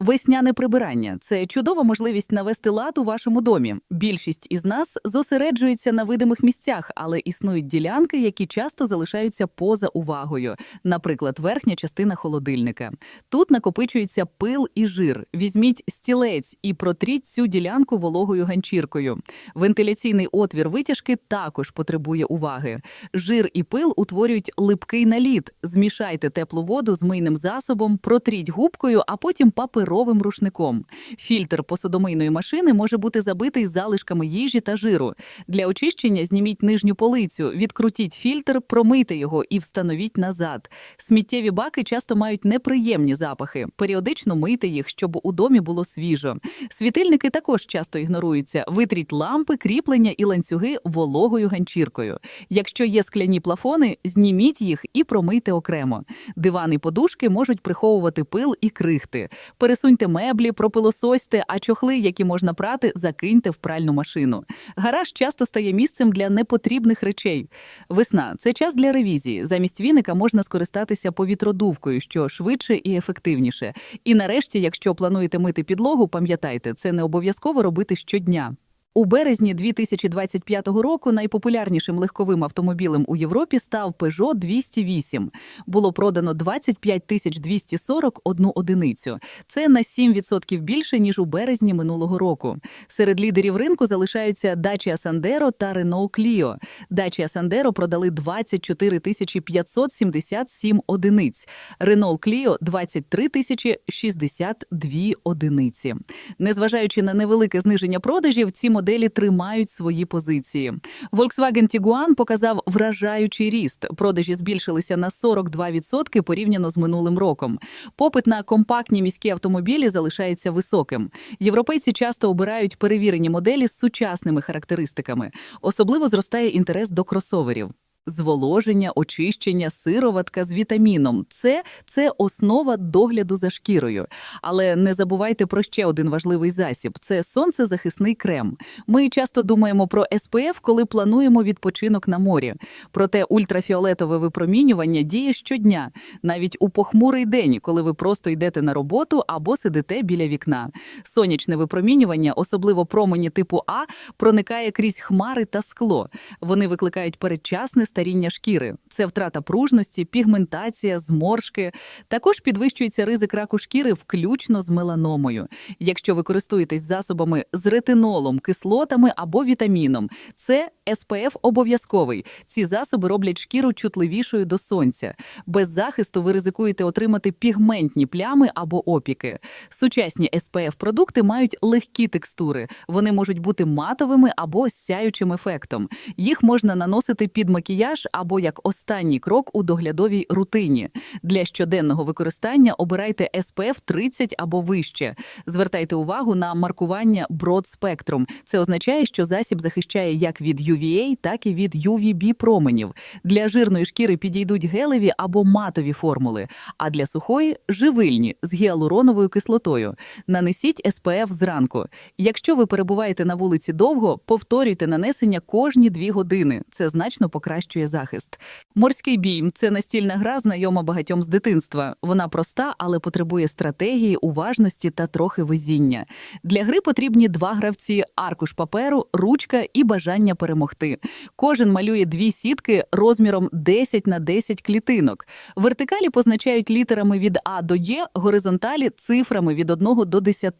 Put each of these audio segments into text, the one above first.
Весняне прибирання це чудова можливість навести лад у вашому домі. Більшість із нас зосереджується на видимих місцях, але існують ділянки, які часто залишаються поза увагою. Наприклад, верхня частина холодильника. Тут накопичується пил і жир. Візьміть стілець і протріть цю ділянку вологою ганчіркою. Вентиляційний отвір витяжки також потребує уваги. Жир і пил утворюють липкий наліт. Змішайте теплу воду з мийним засобом, протріть губкою, а потім паперовим рушником. Фільтр посудомийної машини може бути забитий залишками їжі та жиру. Для очищення зніміть нижню полицю, відкрутіть фільтр, промийте його і встановіть назад. Сміттєві баки часто мають неприємні запахи. Періодично мийте їх, щоб у домі було свіжо. Світильники також часто ігноруються. Витріть лампи, кріплення і ланцюги вологою ганчіркою. Якщо є скляні плафони, зніміть їх і промийте окремо. Дивани і подушки можуть приховувати пил і крихти. Пересуньте меблі, пропилососьте, а чохли, які можна прати, закиньте в пральну машину. Гараж часто стає місцем для непотрібних речей. Весна це час для ревізії. Замість віника можна скористатися повітродувкою, що швидше і ефективніше. І нарешті, якщо плануєте мити підлогу, пам'ятайте, це не обов'язково робити щодня. У березні 2025 року найпопулярнішим легковим автомобілем у Європі став Peugeot 208. Було продано 25 тисяч 241 одиницю. Це на 7% більше, ніж у березні минулого року. Серед лідерів ринку залишаються Dacia Sandero та Renault Clio. Dacia Sandero продали 24 тисячі 577 одиниць, Renault Clio – 23 тисячі 62 одиниці. Незважаючи на невелике зниження продажів, ці моделі тримають свої позиції. Volkswagen Tiguan показав вражаючий ріст. Продажі збільшилися на 42% порівняно з минулим роком. Попит на компактні міські автомобілі залишається високим. Європейці часто обирають перевірені моделі з сучасними характеристиками. Особливо зростає інтерес до кросоверів. Зволоження, очищення, сироватка з вітаміном це, це основа догляду за шкірою. Але не забувайте про ще один важливий засіб це сонцезахисний крем. Ми часто думаємо про СПФ, коли плануємо відпочинок на морі. Проте ультрафіолетове випромінювання діє щодня, навіть у похмурий день, коли ви просто йдете на роботу або сидите біля вікна. Сонячне випромінювання, особливо промені типу А, проникає крізь хмари та скло. Вони викликають передчасне старіння шкіри. Це втрата пружності, пігментація, зморшки. Також підвищується ризик раку шкіри, включно з меланомою. Якщо ви користуєтесь засобами з ретинолом, кислотами або вітаміном, це СПФ обов'язковий. Ці засоби роблять шкіру чутливішою до сонця. Без захисту ви ризикуєте отримати пігментні плями або опіки. Сучасні СПФ-продукти мають легкі текстури. Вони можуть бути матовими або сяючим ефектом. Їх можна наносити під макіяж або як останній крок у доглядовій рутині. Для щоденного використання обирайте SPF 30 або вище. Звертайте увагу на маркування Broad Spectrum. Це означає, що засіб захищає як від UVA, так і від UVB променів. Для жирної шкіри підійдуть гелеві або матові формули, а для сухої живильні з гіалуроновою кислотою. Нанесіть SPF зранку. Якщо ви перебуваєте на вулиці довго, повторюйте нанесення кожні дві години. Це значно покращує захист. Морський бій це настільна гра, знайома багатьом з дитинства. Вона проста, але потребує стратегії, уважності та трохи везіння. Для гри потрібні два гравці: аркуш паперу, ручка і бажання перемогти. Кожен малює дві сітки розміром 10 на 10 клітинок. Вертикалі позначають літерами від А до Є, горизонталі цифрами від 1 до 10.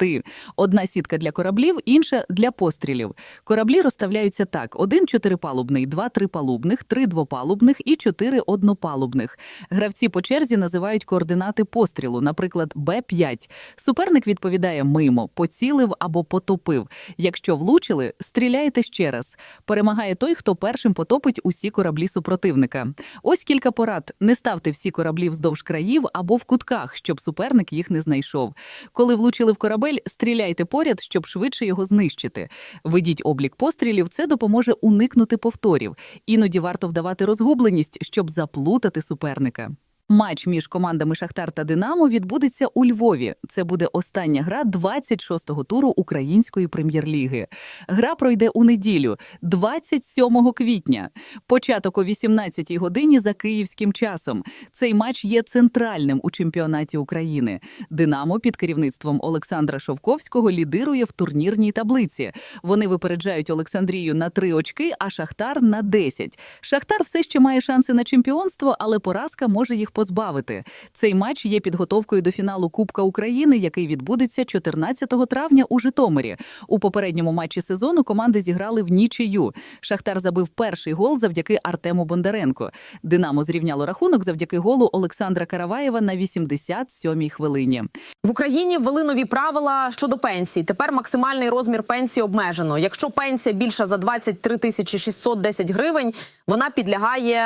Одна сітка для кораблів, інша для пострілів. Кораблі розставляються так: один чотирипалубний, два трипалубних, три двопалубних і чотири однопалубних. Гравці по черзі називають координати пострілу, наприклад, Б5. Суперник відповідає мимо, поцілив або потопив. Якщо влучили, стріляєте ще раз. Перемагає той, хто першим потопить усі кораблі супротивника. Ось кілька порад: не ставте всі кораблі вздовж країв або в кутках, щоб суперник їх не знайшов. Коли влучили в корабель, стріляйте поряд, щоб швидше його знищити. Ведіть облік пострілів, це допоможе уникнути повторів. Іноді варто вдавати розгубленість, щоб заплутати суперника. Матч між командами Шахтар та Динамо відбудеться у Львові. Це буде остання гра 26-го туру української прем'єр-ліги. Гра пройде у неділю, 27 квітня. Початок о 18-й годині за київським часом. Цей матч є центральним у чемпіонаті України. Динамо під керівництвом Олександра Шовковського лідирує в турнірній таблиці. Вони випереджають Олександрію на 3 очки, а Шахтар на 10. Шахтар все ще має шанси на чемпіонство, але поразка може їх позбавити. Цей матч є підготовкою до фіналу Кубка України, який відбудеться 14 травня у Житомирі. У попередньому матчі сезону команди зіграли в нічию. Шахтар забив перший гол завдяки Артему Бондаренко. Динамо зрівняло рахунок завдяки голу Олександра Караваєва на 87-й хвилині. В Україні ввели нові правила щодо пенсій. Тепер максимальний розмір пенсії обмежено. Якщо пенсія більша за 23 тисячі 610 гривень, вона підлягає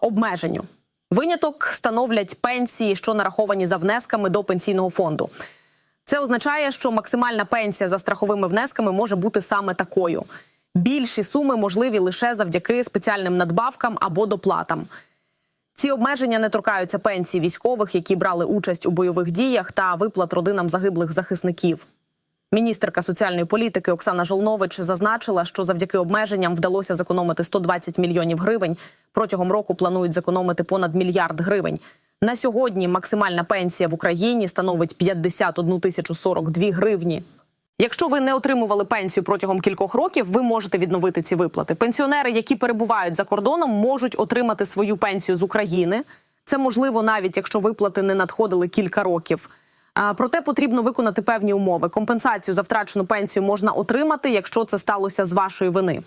обмеженню. Виняток становлять пенсії, що нараховані за внесками до пенсійного фонду. Це означає, що максимальна пенсія за страховими внесками може бути саме такою. Більші суми можливі лише завдяки спеціальним надбавкам або доплатам. Ці обмеження не торкаються пенсій військових, які брали участь у бойових діях та виплат родинам загиблих захисників. Міністерка соціальної політики Оксана Жолнович зазначила, що завдяки обмеженням вдалося зекономити 120 мільйонів гривень. Протягом року планують зекономити понад мільярд гривень. На сьогодні максимальна пенсія в Україні становить 51 тисячу 42 гривні. Якщо ви не отримували пенсію протягом кількох років, ви можете відновити ці виплати. Пенсіонери, які перебувають за кордоном, можуть отримати свою пенсію з України. Це можливо навіть якщо виплати не надходили кілька років. Проте потрібно виконати певні умови. Компенсацію за втрачену пенсію можна отримати, якщо це сталося з вашої вини.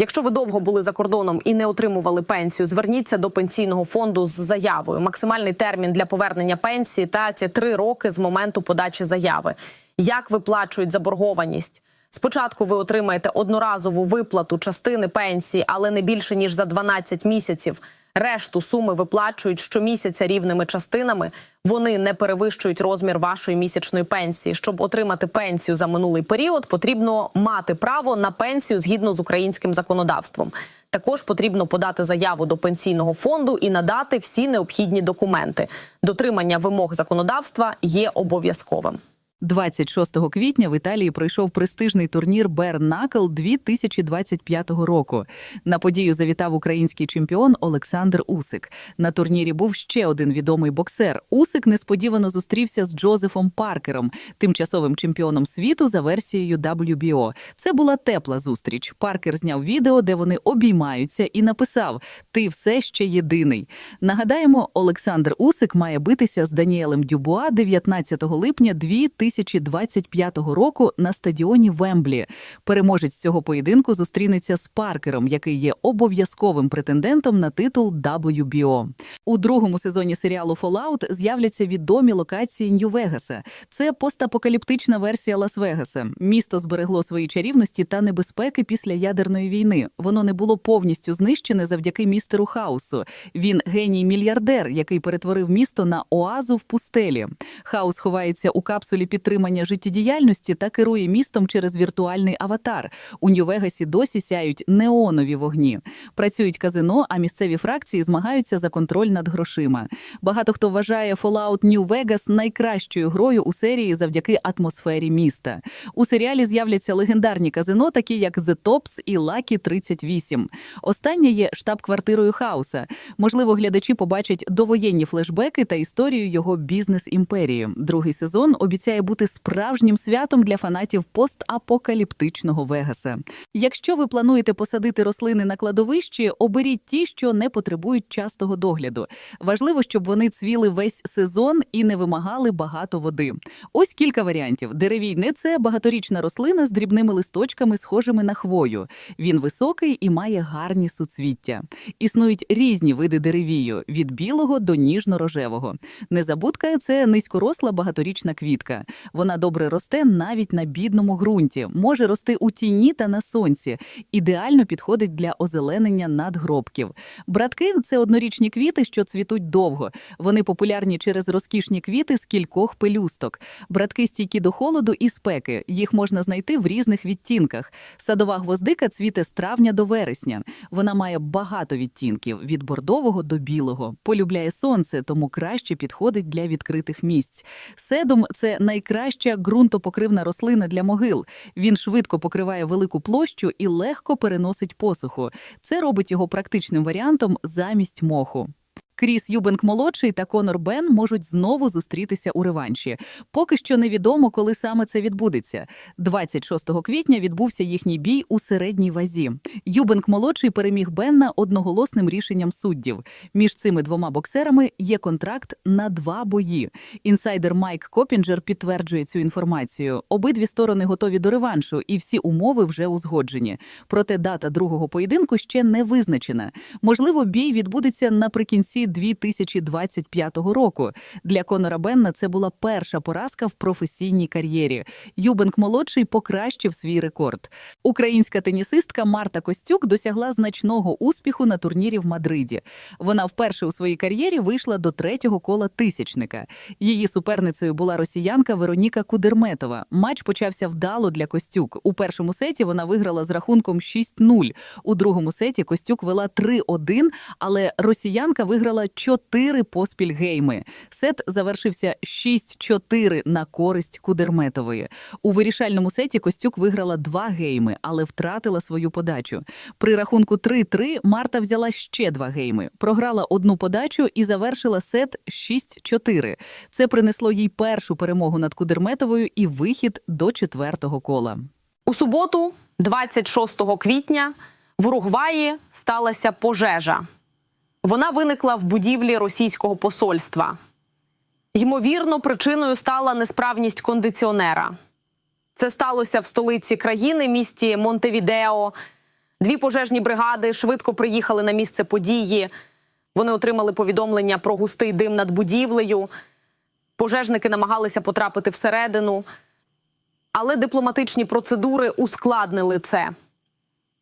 Якщо ви довго були за кордоном і не отримували пенсію, зверніться до пенсійного фонду з заявою. Максимальний термін для повернення пенсії та ці три роки з моменту подачі заяви. Як виплачують заборгованість? Спочатку ви отримаєте одноразову виплату частини пенсії, але не більше ніж за 12 місяців. Решту суми виплачують щомісяця рівними частинами. Вони не перевищують розмір вашої місячної пенсії. Щоб отримати пенсію за минулий період, потрібно мати право на пенсію згідно з українським законодавством. Також потрібно подати заяву до пенсійного фонду і надати всі необхідні документи. Дотримання вимог законодавства є обов'язковим. 26 квітня в Італії пройшов престижний турнір Бернакл 2025 року. На подію завітав український чемпіон Олександр Усик. На турнірі був ще один відомий боксер. Усик несподівано зустрівся з Джозефом Паркером, тимчасовим чемпіоном світу за версією WBO. Це була тепла зустріч. Паркер зняв відео, де вони обіймаються, і написав: Ти все ще єдиний. Нагадаємо, Олександр Усик має битися з Даніелем Дюбуа 19 липня 2025 року на стадіоні Вемблі. Переможець цього поєдинку зустрінеться з Паркером, який є обов'язковим претендентом на титул WBO. У другому сезоні серіалу Fallout з'являться відомі локації Нью-Вегаса. Це постапокаліптична версія Лас-Вегаса. Місто зберегло свої чарівності та небезпеки після ядерної війни. Воно не було повністю знищене завдяки містеру Хаусу. Він геній-мільярдер, який перетворив місто на оазу в пустелі. Хаус ховається у капсулі підтримання життєдіяльності та керує містом через віртуальний аватар. У Нью-Вегасі досі сяють неонові вогні. Працюють казино, а місцеві фракції змагаються за контроль над грошима. Багато хто вважає Fallout New Vegas найкращою грою у серії завдяки атмосфері міста. У серіалі з'являться легендарні казино, такі як The Tops і Lucky 38. Останнє є штаб-квартирою Хауса. Можливо, глядачі побачать довоєнні флешбеки та історію його бізнес-імперії. Другий сезон обіцяє бути справжнім святом для фанатів постапокаліптичного Вегаса. Якщо ви плануєте посадити рослини на кладовищі, оберіть ті, що не потребують частого догляду. Важливо, щоб вони цвіли весь сезон і не вимагали багато води. Ось кілька варіантів. Деревійне це багаторічна рослина з дрібними листочками, схожими на хвою. Він високий і має гарні суцвіття. Існують різні види деревію від білого до ніжно-рожевого. Незабудка це низькоросла багаторічна квітка. Вона добре росте навіть на бідному ґрунті, може рости у тіні та на сонці. Ідеально підходить для озеленення надгробків. Братки це однорічні квіти, що цвітуть довго. Вони популярні через розкішні квіти з кількох пелюсток. Братки стійкі до холоду і спеки. Їх можна знайти в різних відтінках. Садова гвоздика цвіте з травня до вересня. Вона має багато відтінків від бордового до білого. Полюбляє сонце, тому краще підходить для відкритих місць. Седум це найкраща ґрунтопокривна рослина для могил. Він швидко покриває велику площу і легко переносить посуху. Це робить його практичним варіантом замість моху. Кріс Юбенк молодший та Конор Бен можуть знову зустрітися у реванші. Поки що невідомо, коли саме це відбудеться. 26 квітня відбувся їхній бій у середній вазі. Юбенк молодший переміг Бенна одноголосним рішенням суддів. Між цими двома боксерами є контракт на два бої. Інсайдер Майк Копінджер підтверджує цю інформацію. Обидві сторони готові до реваншу, і всі умови вже узгоджені. Проте дата другого поєдинку ще не визначена. Можливо, бій відбудеться наприкінці 2025 року. Для Конора Бенна це була перша поразка в професійній кар'єрі. Юбенк молодший покращив свій рекорд. Українська тенісистка Марта Костюк досягла значного успіху на турнірі в Мадриді. Вона вперше у своїй кар'єрі вийшла до третього кола тисячника. Її суперницею була росіянка Вероніка Кудерметова. Матч почався вдало для Костюк. У першому сеті вона виграла з рахунком 6-0. У другому сеті Костюк вела 3-1, але росіянка виграла 4 поспіль гейми. Сет завершився 6-4 на користь Кудерметової. У вирішальному сеті Костюк виграла 2 гейми, але втратила свою подачу. При рахунку 3-3 Марта взяла ще 2 гейми, програла одну подачу і завершила сет 6-4. Це принесло їй першу перемогу над Кудерметовою і вихід до четвертого кола. У суботу, 26 квітня, в Уругваї сталася пожежа. Вона виникла в будівлі російського посольства. Ймовірно, причиною стала несправність кондиціонера. Це сталося в столиці країни, місті Монтевідео. Дві пожежні бригади швидко приїхали на місце події. Вони отримали повідомлення про густий дим над будівлею. Пожежники намагалися потрапити всередину, але дипломатичні процедури ускладнили це.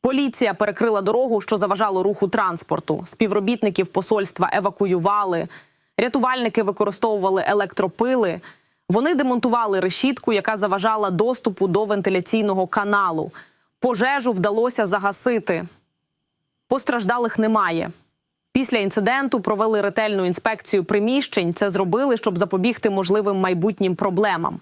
Поліція перекрила дорогу, що заважало руху транспорту. Співробітників посольства евакуювали. Рятувальники використовували електропили. Вони демонтували решітку, яка заважала доступу до вентиляційного каналу. Пожежу вдалося загасити. Постраждалих немає. Після інциденту провели ретельну інспекцію приміщень. Це зробили, щоб запобігти можливим майбутнім проблемам.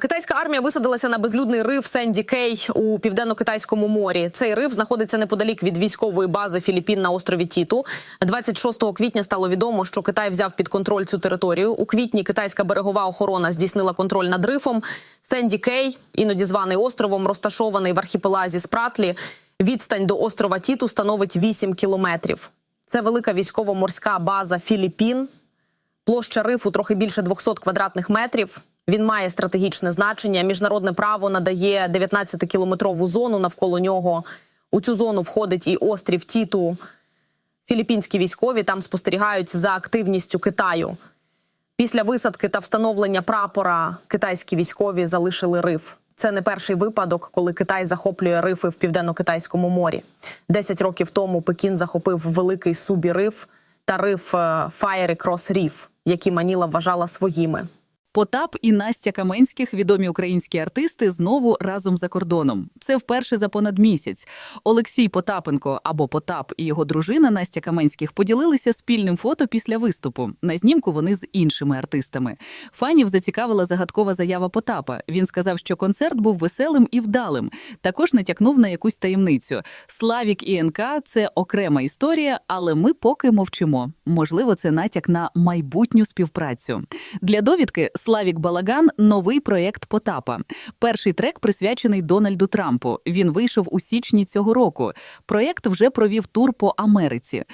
Китайська армія висадилася на безлюдний рив Сенді Кей у південно-китайському морі. Цей рив знаходиться неподалік від військової бази Філіппін на острові Тіту. 26 квітня стало відомо, що Китай взяв під контроль цю територію. У квітні китайська берегова охорона здійснила контроль над рифом. Сенді Кей, іноді званий островом, розташований в архіпелазі Спратлі. Відстань до острова Тіту становить 8 кілометрів. Це велика військово-морська база Філіппін. Площа рифу трохи більше 200 квадратних метрів. Він має стратегічне значення. Міжнародне право надає 19-кілометрову зону навколо нього. У цю зону входить і острів Тіту. Філіппінські військові там спостерігають за активністю Китаю. Після висадки та встановлення прапора китайські військові залишили риф. Це не перший випадок, коли Китай захоплює рифи в південно-китайському морі. Десять років тому Пекін захопив великий субі риф та риф Fiery Cross Reef, які Маніла вважала своїми. Потап і Настя Каменських, відомі українські артисти, знову разом за кордоном. Це вперше за понад місяць. Олексій Потапенко або Потап і його дружина Настя Каменських поділилися спільним фото після виступу. На знімку вони з іншими артистами. Фанів зацікавила загадкова заява Потапа. Він сказав, що концерт був веселим і вдалим. Також натякнув на якусь таємницю. Славік і НК – це окрема історія, але ми поки мовчимо. Можливо, це натяк на майбутню співпрацю. Для довідки Славік Балаган новий проєкт Потапа. Перший трек присвячений Дональду Трампу. Він вийшов у січні цього року. Проєкт вже провів тур по Америці.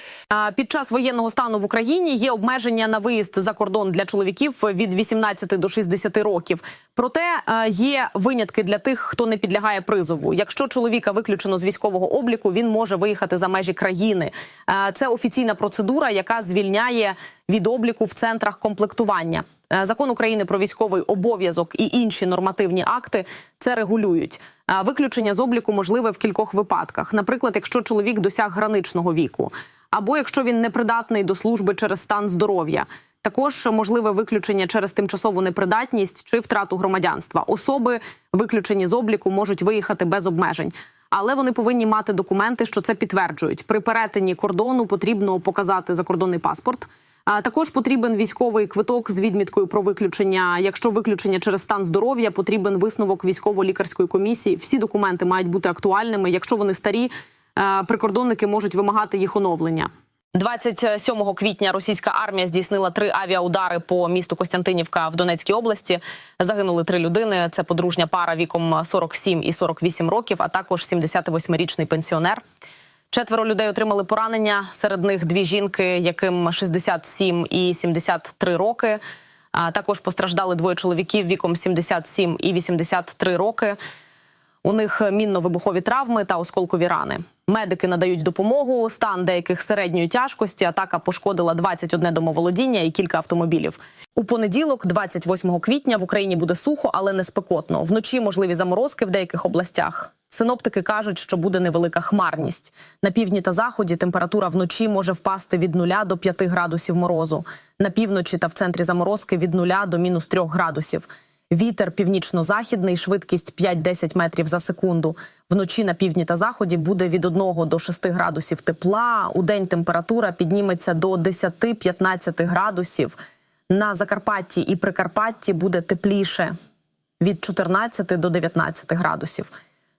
Під час воєнного стану в Україні є обмеження на виїзд за кордон для чоловіків від 18 до 60 років. Проте е, є винятки для тих, хто не підлягає призову. Якщо чоловіка виключено з військового обліку, він може виїхати за межі країни. Е, Це офіційна процедура, яка звільняє від обліку в центрах комплектування. Е, Закон України про військовий обов'язок і інші нормативні акти це регулюють. Е, Виключення з обліку можливе в кількох випадках. Наприклад, якщо чоловік досяг граничного віку, або якщо він непридатний до служби через стан здоров'я. Також можливе виключення через тимчасову непридатність чи втрату громадянства. Особи, виключені з обліку, можуть виїхати без обмежень. Але вони повинні мати документи, що це підтверджують. При перетині кордону потрібно показати закордонний паспорт. А також потрібен військовий квиток з відміткою про виключення. Якщо виключення через стан здоров'я, потрібен висновок військово-лікарської комісії. Всі документи мають бути актуальними. Якщо вони старі, е, прикордонники можуть вимагати їх оновлення. 27 квітня російська армія здійснила три авіаудари по місту Костянтинівка в Донецькій області. Загинули три людини. Це подружня пара віком 47 і 48 років, а також 78-річний пенсіонер. Четверо людей отримали поранення. Серед них дві жінки, яким 67 і 73 роки. А також постраждали двоє чоловіків віком 77 і 83 роки. У них мінно-вибухові травми та осколкові рани. Медики надають допомогу. Стан деяких середньої тяжкості. Атака пошкодила 21 домоволодіння і кілька автомобілів. У понеділок, 28 квітня, в Україні буде сухо, але не спекотно. Вночі можливі заморозки в деяких областях. Синоптики кажуть, що буде невелика хмарність. На півдні та заході температура вночі може впасти від 0 до 5 градусів морозу. На півночі та в центрі заморозки від 0 до мінус 3 градусів. Вітер північно-західний, швидкість 5-10 метрів за секунду. Вночі на півдні та заході буде від 1 до 6 градусів тепла. У день температура підніметься до 10-15 градусів. На Закарпатті і Прикарпатті буде тепліше від 14 до 19 градусів.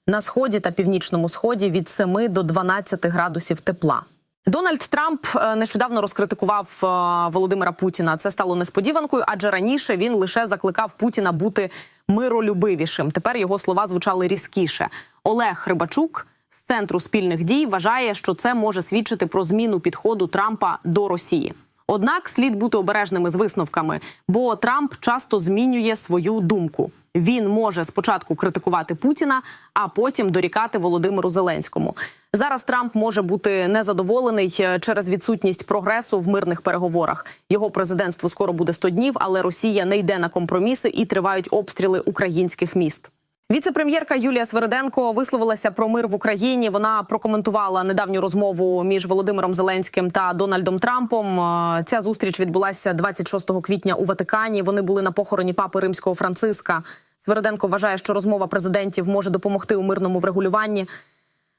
На сході та північному сході від 7 до 12 градусів тепла. Дональд Трамп е, нещодавно розкритикував е, Володимира Путіна. Це стало несподіванкою, адже раніше він лише закликав Путіна бути миролюбивішим. Тепер його слова звучали різкіше. Олег Рибачук з центру спільних дій вважає, що це може свідчити про зміну підходу Трампа до Росії. Однак слід бути обережними з висновками, бо Трамп часто змінює свою думку. Він може спочатку критикувати Путіна, а потім дорікати Володимиру Зеленському. Зараз Трамп може бути незадоволений е, через відсутність прогресу в мирних переговорах. Його президентству скоро буде 100 днів, але Росія не йде на компроміси і тривають обстріли українських міст. Віце-прем'єрка Юлія Свериденко висловилася про мир в Україні. Вона прокоментувала недавню розмову між Володимиром Зеленським та Дональдом Трампом. Е, Ця зустріч відбулася 26 квітня у Ватикані. Вони були на похороні папи римського Франциска. Свериденко вважає, що розмова президентів може допомогти у мирному врегулюванні.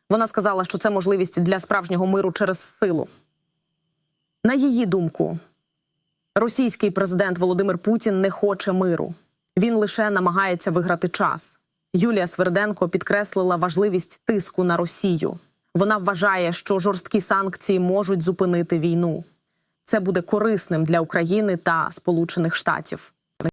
Вона сказала, що це можливість для справжнього миру через силу. На її думку, російський президент Володимир Путін не хоче миру. Він лише намагається виграти час. Юлія Сверденко підкреслила важливість тиску на Росію. Вона вважає, що жорсткі санкції можуть зупинити війну. Це буде корисним для України та Сполучених Штатів.